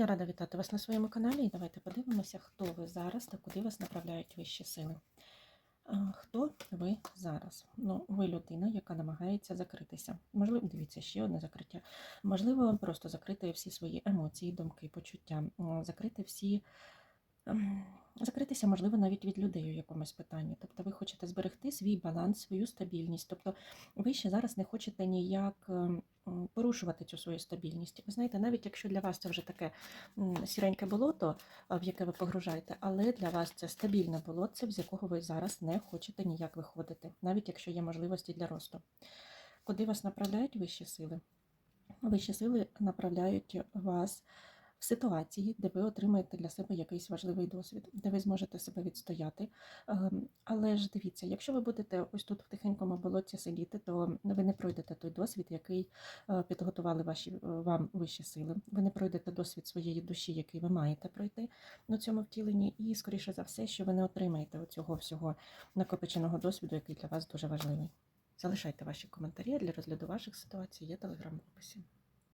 Я рада вітати вас на своєму каналі. І давайте подивимося, хто ви зараз та куди вас направляють вищі сили. Хто ви зараз? Ну, ви людина, яка намагається закритися. Можливо, дивіться, ще одне закриття. Можливо, просто закрити всі свої емоції, думки, почуття, закрити всі. Закритися, можливо, навіть від людей у якомусь питанні. Тобто ви хочете зберегти свій баланс, свою стабільність. Тобто ви ще зараз не хочете ніяк ем, порушувати цю свою стабільність. Ви знаєте, навіть якщо для вас це вже таке сіреньке болото, в яке ви погружаєте, але для вас це стабільне болотце, з якого ви зараз не хочете ніяк виходити, навіть якщо є можливості для росту. Куди вас направляють вищі сили? Вищі сили направляють вас в ситуації, де ви отримаєте для себе якийсь важливий досвід, де ви зможете себе відстояти. Ем, Але ж дивіться, якщо ви будете ось тут в тихенькому болотці сидіти, то ви не пройдете той досвід, який е, підготували ваші е, вам вищі сили. Ви не пройдете досвід своєї душі, який ви маєте пройти на цьому втіленні, і скоріше за все, що ви не отримаєте оцього всього накопиченого досвіду, який для вас дуже важливий. Залишайте ваші коментарі для розгляду ваших ситуацій, є телеграм описі.